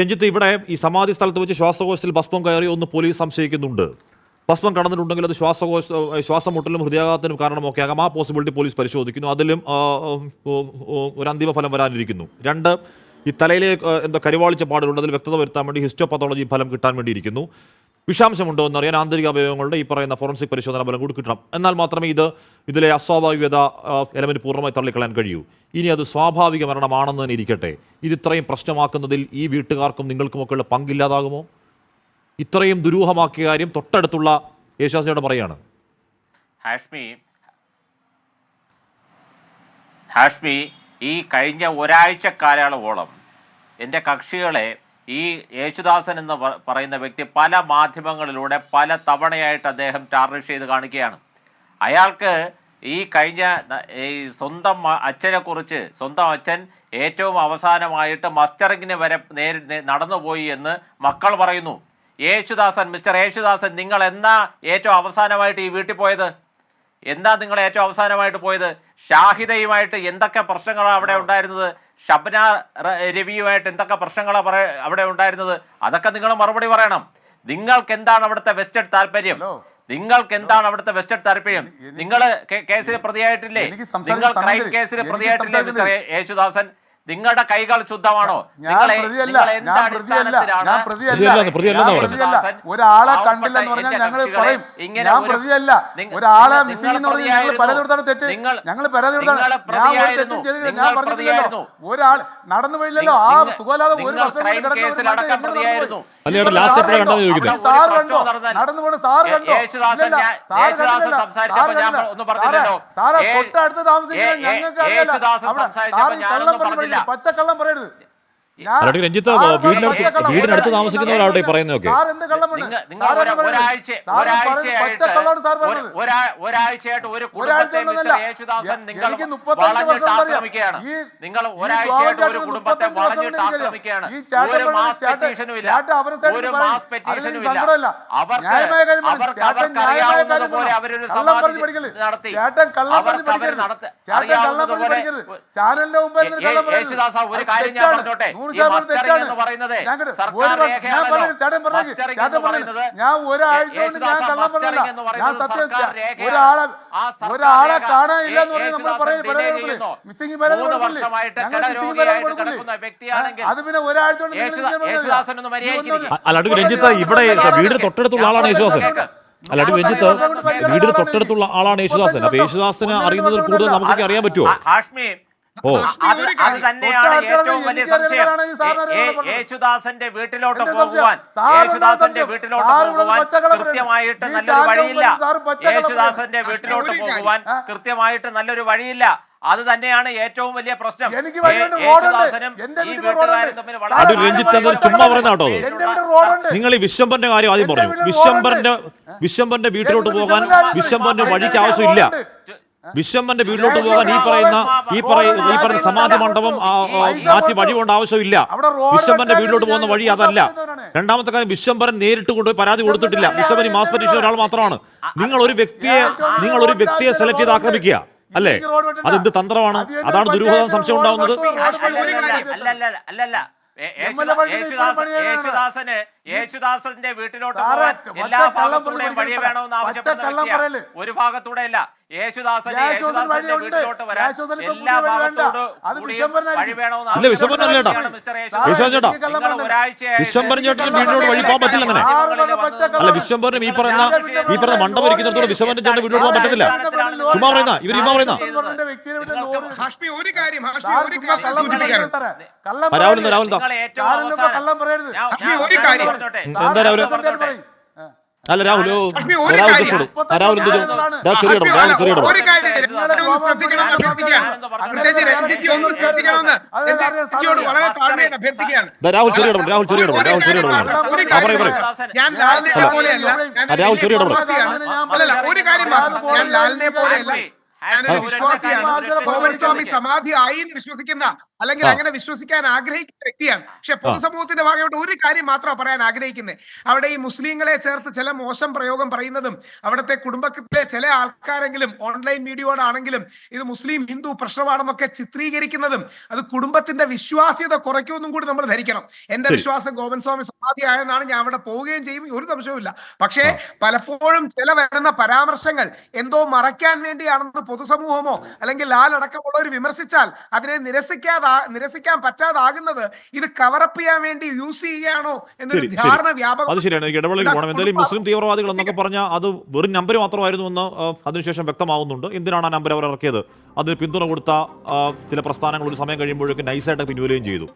രഞ്ജിത്ത് ഇവിടെ ഈ സമാധി സ്ഥലത്ത് വെച്ച് ശ്വാസകോശത്തിൽ ഭസ്മം കയറി ഒന്ന് പോലീസ് സംശയിക്കുന്നുണ്ട്. ഭസ്മം കടന്നിട്ടുണ്ടെങ്കിൽ അത് ശ്വാസകോശ ശ്വാസമുട്ടലും ഹൃദയാഘാതത്തിനും കാരണമൊക്കെ ആകാം. ആ പോസിബിലിറ്റി പോലീസ് പരിശോധിക്കുന്നു. അതിലും ഒരു അന്തിമ ഫലം വരാനിരിക്കുന്നു. രണ്ട് ഈ തലയിലെ എന്തോ കരിവാളിച്ച പാടുകളുണ്ട്. അതിൽ വ്യക്തത വരുത്താൻ വേണ്ടി ഹിസ്റ്റോപത്തോളജി ഫലം കിട്ടാൻ വേണ്ടിയിരിക്കുന്നു. വിഷാംശമുണ്ടോ എന്നറിയാൻ ആന്തരിക അവയവങ്ങളുടെ ഈ പറയുന്ന ഫോറൻസിക് പരിശോധന ഫലം കൂടി കിട്ടണം. എന്നാൽ മാത്രമേ ഇത് ഇതിലെ അസ്വാഭാവികത എലമെന്റ് പൂർണമായി തള്ളിക്കളയാൻ കഴിയൂ. ഇനി അത് സ്വാഭാവിക മരണമാണെന്ന് തന്നെ ഇരിക്കട്ടെ. ഇത് ഇത്രയും പ്രശ്നമാക്കുന്നതിൽ ഈ വീട്ടുകാർക്കും നിങ്ങൾക്കുമൊക്കെയുള്ള പങ്കില്ലാതാകുമോ ഇത്രയും ദുരൂഹമാക്കിയ കാര്യം തൊട്ടടുത്തുള്ള യേശാസിനോട് പറയാണ്. ഹാഷ്മി ഹാഷ്മി ഈ കഴിഞ്ഞ ഒരാഴ്ച കാലയളവോളം എന്റെ കക്ഷികളെ ഈ യേശുദാസൻ എന്ന് പറയുന്ന വ്യക്തി പല മാധ്യമങ്ങളിലൂടെ പല തവണയായിട്ട് അദ്ദേഹം ടാർണിഷ് ചെയ്ത് കാണിക്കുകയാണ്. അയാൾക്ക് ഈ കഴിഞ്ഞ ഈ സ്വന്തം അച്ഛനെക്കുറിച്ച് സ്വന്തം അച്ഛൻ ഏറ്റവും അവസാനമായിട്ട് മസ്റ്ററിങ്ങിന് വരെ നേരി നടന്നുപോയി എന്ന് മക്കൾ പറയുന്നു. യേശുദാസൻ മിസ്റ്റർ യേശുദാസൻ നിങ്ങൾ എന്നാ ഏറ്റവും അവസാനമായിട്ട് ഈ വീട്ടിൽ പോയത്? എന്താ നിങ്ങൾ ഏറ്റവും അവസാനമായിട്ട് പോയത്? ഷാഹിദയുമായിട്ട് എന്തൊക്കെ പ്രശ്നങ്ങളാണ് അവിടെ ഉണ്ടായിരുന്നത്? ഷബ്ന രവിയുമായിട്ട് എന്തൊക്കെ പ്രശ്നങ്ങളാണ് പറ അവിടെ ഉണ്ടായിരുന്നത്? അതൊക്കെ നിങ്ങൾ മറുപടി പറയണം. നിങ്ങൾക്ക് എന്താണ് അവിടുത്തെ വെസ്റ്റഡ് താല്പര്യം? നിങ്ങൾക്ക് എന്താണ് അവിടുത്തെ വെസ്റ്റഡ് താല്പര്യം? നിങ്ങൾ കേസിൽ പ്രതിയായിട്ടില്ലേ? നിങ്ങൾ ക്രൈം. കേസിൽ പ്രതിയായിട്ടില്ലേ മിസ്റ്റർ യേശുദാസൻ? നിങ്ങളുടെ കൈകൾ ശുദ്ധമാണോ? ഒരാളെ കണ്ടില്ല കണ്ടില്ലെന്ന് പറഞ്ഞാൽ ഞങ്ങൾ പറയും. ഞാൻ പ്രതിയല്ല. ഒരാളെ മിസ്സിംഗ് എന്ന് പറഞ്ഞാൽ ഞങ്ങൾ. തെറ്റ് ഞങ്ങൾ ഞാൻ ഒരു പ്രതിയായിരുന്നു. തെറ്റും ചെയ്തില്ല ഞാൻ പറഞ്ഞിട്ടില്ലല്ലോ. ഒരാൾ നടന്നു പോയില്ലല്ലോ ആ സുഖലാതെ ഒരു വർഷം. നടന്നു കണ്ടോ? പോണ സാറ് കണ്ടോ? സാറ് കണ്ടില്ല. തൊട്ടടുത്ത് താമസിക്കുന്നത് ഞങ്ങൾക്ക് അറിയാലോ കള്ളം പറഞ്ഞ്. പച്ചക്കള്ളം പറയരുത്. അല്ലെങ്കിൽ രഞ്ജിത്ത് വീടിനടുത്ത്. താമസിക്കുന്നവരാവട്ടെ പറയുന്നതൊക്കെ. ഒരാഴ്ചയായിട്ട് ഒരു- കുടുംബത്തെ നിങ്ങൾ ഒരാഴ്ചയായിട്ട് ഒരു കുടുംബത്തെ വളഞ്ഞിട്ട് ആക്രമിക്കുകയാണ് ഒരു മാസ് പെറ്റീഷനും ഇല്ല പെറ്റീഷനും ഇല്ല അവർക്ക് അവർക്ക് പോലെ അവരൊരു സമാധി നടത്തി. അവർക്ക് അവർ. നടത്ത- അറിയാവുന്നത് പോലെ യേശുദാസ ഒരു കാര്യം ഞാൻ പറഞ്ഞോട്ടെ. നൂറ് ശതമാനം തെറ്റാണ്. ഞാൻ ഒരാഴ്ച കൊണ്ട് ഞാൻ കള്ളം പറഞ്ഞില്ല. ഞാൻ സത്യം. ഒരാളെ ഒരാളെ കാണാനില്ല എന്ന് പറഞ്ഞ് നമ്മൾ പറയുന്നത് മിസ്സിംഗ് പരാതി കൊടുക്കില്ലേ? ഞങ്ങൾ മിസ്സിംഗ് പരാതി കൊടുക്കില്ലേ? അത് പിന്നെ ഒരാഴ്ച കൊണ്ട് അല്ലാണ്ട് രഞ്ജിത്ത് ഇവിടെ വീടിന് തൊട്ടടുത്തുള്ള ആളാണ് യേശുദാസൻ. അല്ലാണ്ട് രഞ്ജിത്ത് വീടിന് തൊട്ടടുത്തുള്ള ആളാണ് യേശുദാസൻ. അപ്പൊ യേശുദാസിന് അറിയുന്നതിൽ കൂടുതൽ നമുക്കൊക്കെ അറിയാൻ പറ്റുമോ? ഹാഷ്മി ഓ. അത് അത് തന്നെയാണ് ഏറ്റവും വലിയ സംശയം. യേശുദാസന്റെ വീട്ടിലോട്ട് പോകുവാൻ. യേശുദാസന്റെ വീട്ടിലോട്ട് പോകുവാൻ കൃത്യമായിട്ട് നല്ലൊരു വഴിയില്ല. യേശുദാസന്റെ വീട്ടിലോട്ട് പോകുവാൻ കൃത്യമായിട്ട് നല്ലൊരു വഴിയില്ല. അത് തന്നെയാണ് ഏറ്റവും വലിയ പ്രശ്നം. രഞ്ജിത്ത് അത് ചുമ്മാ പറയുന്ന കേട്ടോ അത്. എന്റെ നിങ്ങൾ ഈ വിശ്വംബന്റെ കാര്യം ആദ്യം പറഞ്ഞു വിശ്വംബന്റെ വിശ്വംബന്റെ വീട്ടിലോട്ട് പോകാൻ വിശ്വംബന്റെ വഴിക്ക് ആവശ്യമില്ല. വിശ്വംബരന്റെ വീട്ടിലോട്ട് പോകാൻ ഈ പറയുന്ന ഈ പറയുന്ന ഈ പറയുന്ന സമാധി മണ്ഡപം മാറ്റി വഴി കൊണ്ട് ആവശ്യമില്ല വെക്കാൻ വീട്ടിലോട്ട് പോകുന്ന വഴി അതല്ല രണ്ടാമത്തെ കാര്യം വിശ്വംബരൻ നേരിട്ട് കൊണ്ടുപോയി പരാതി കൊടുത്തിട്ടില്ല വിശ്വംബരൻ ഈ മാസ് പരീക്ഷ ഒരാൾ മാത്രമാണ് നിങ്ങൾ ഒരു വ്യക്തിയെ നിങ്ങൾ ഒരു വ്യക്തിയെ സെലക്ട് ചെയ്ത് ആക്രമിക്കുക അല്ലേ അതെന്ത് തന്ത്രമാണ് അതാണ് ദുരൂഹത സംശയം ഉണ്ടാവുന്നത്. യേശുദാസന് യേശുദാസന്റെ വീട്ടിലോട്ട് പോകാൻ എല്ലാ ഭാഗത്തൂടെയും വഴി വേണമെന്ന് ആവശ്യപ്പെടുന്ന. ഒരു ഭാഗത്തൂടെ അല്ല യേശുദാസിന്റെ വീട്ടിലോട്ട് വരാൻ എല്ലാ. ഭാഗത്തോടും. വഴി വേണമെന്ന്. ആവശ്യപ്പെടുന്ന മിസ്റ്റർ നിങ്ങൾ വീട്ടിലോട്ട് വഴി പറ്റില്ല അങ്ങനെ. മാധ്യമങ്ങളിൽ വന്ന് പച്ച അല്ല ഈ പറയുന്ന ഈ പറയുന്ന മണ്ഡപം ഇരിക്കുന്നിടത്തോളം വിശ്വംഭരൻ ചേട്ടൻ വീട്ടിലോട്ട് പോകാൻ പറ്റത്തില്ല ചുമ്മാ പറയുന്ന ഇവർ പറയുന്ന രാഹുൽ രാഹുൽ ഒരു കാര്യം. അല്ല രാഹുൽ രാഹുൽ രാഹുൽ എന്ത്? ഹാഷ്മി, രാഹുൽ ചെറിയടോ രാഹുൽ ചെറിയ ഇടപെടൽ. ഒരു കാര്യം യേശുദാസൻ രഞ്ജിത്ത് ഒന്ന് ശ്രദ്ധിക്കണമെന്ന് അഭ്യർത്ഥിക്കുകയാണ്. പ്രത്യേകിച്ച് രഞ്ജിത്ത് ഒന്ന് ശ്രദ്ധിക്കണമെന്ന് രഞ്ജിത്തിയോട് വളരെ താഴ്മയായിട്ട് അഭ്യർത്ഥിക്കുകയാണ്. ദാ രാഹുൽ ചെറിയടോ രാഹുൽ ചെറിയടോ പറയും രാഹുൽ ചെറിയടോ രാഹുൽ ചെറിയടോ ഒരു കാര്യം ഞാൻ ലാലിനെ പോലെയല്ല. ഞാനൊരു. വിശ്വാസിയാണ് സമാധി ആയി എന്ന് വിശ്വസിക്കുന്ന അല്ലെങ്കിൽ അങ്ങനെ വിശ്വസിക്കാൻ ആഗ്രഹിക്കുന്ന വ്യക്തിയാണ്. പക്ഷെ പൊതുസമൂഹത്തിന്റെ ഭാഗമായിട്ട് ഒരു കാര്യം മാത്രമാണ് പറയാൻ ആഗ്രഹിക്കുന്നത്. അവിടെ ഈ മുസ്ലിങ്ങളെ ചേർത്ത് ചില മോശം പ്രയോഗം പറയുന്നതും അവിടുത്തെ കുടുംബത്തിലെ ചില ആൾക്കാരെങ്കിലും ഓൺലൈൻ മീഡിയയോടാണെങ്കിലും ഇത് മുസ്ലിം ഹിന്ദു പ്രശ്നമാണെന്നൊക്കെ ചിത്രീകരിക്കുന്നതും അത് കുടുംബത്തിന്റെ വിശ്വാസ്യത കുറയ്ക്കുമെന്നും കൂടി നമ്മൾ ധരിക്കണം. എന്റെ വിശ്വാസം ഗോവൻ സ്വാമി സമാധി ആയെന്നാണ് ഞാൻ അവിടെ പോവുകയും ചെയ്യും. ഒരു സംശയവുമില്ല. പക്ഷേ പലപ്പോഴും ചില വരുന്ന പരാമർശങ്ങൾ എന്തോ മറയ്ക്കാൻ വേണ്ടിയാണെന്ന് പൊതുസമൂഹമോ അല്ലെങ്കിൽ ലാലടക്കമുള്ളവർ വിമർശിച്ചാൽ അതിനെ നിരസിക്കാതാ നിരസിക്കാൻ പറ്റാതാകുന്നത് ഇത് കവറപ്പ് ചെയ്യാൻ വേണ്ടി യൂസ് ചെയ്യുകയാണോ എന്നൊരു ധാരണ വ്യാപകം അത് ശരിയാണ്. ഇടവേളയിൽ പോകണം. എന്തായാലും മുസ്ലിം തീവ്രവാദികൾ എന്നൊക്കെ പറഞ്ഞാൽ അത് വെറും നമ്പർ മാത്രമായിരുന്നു എന്ന് അതിനുശേഷം വ്യക്തമാവുന്നുണ്ട്. എന്തിനാണ് ആ നമ്പർ അവർ ഇറക്കിയത്? അതിന് പിന്തുണ കൊടുത്ത ചില പ്രസ്ഥാനങ്ങൾ ഒരു സമയം കഴിയുമ്പോഴേക്കും നൈസായിട്ട് പിൻവലിയുകയും ചെയ്തു.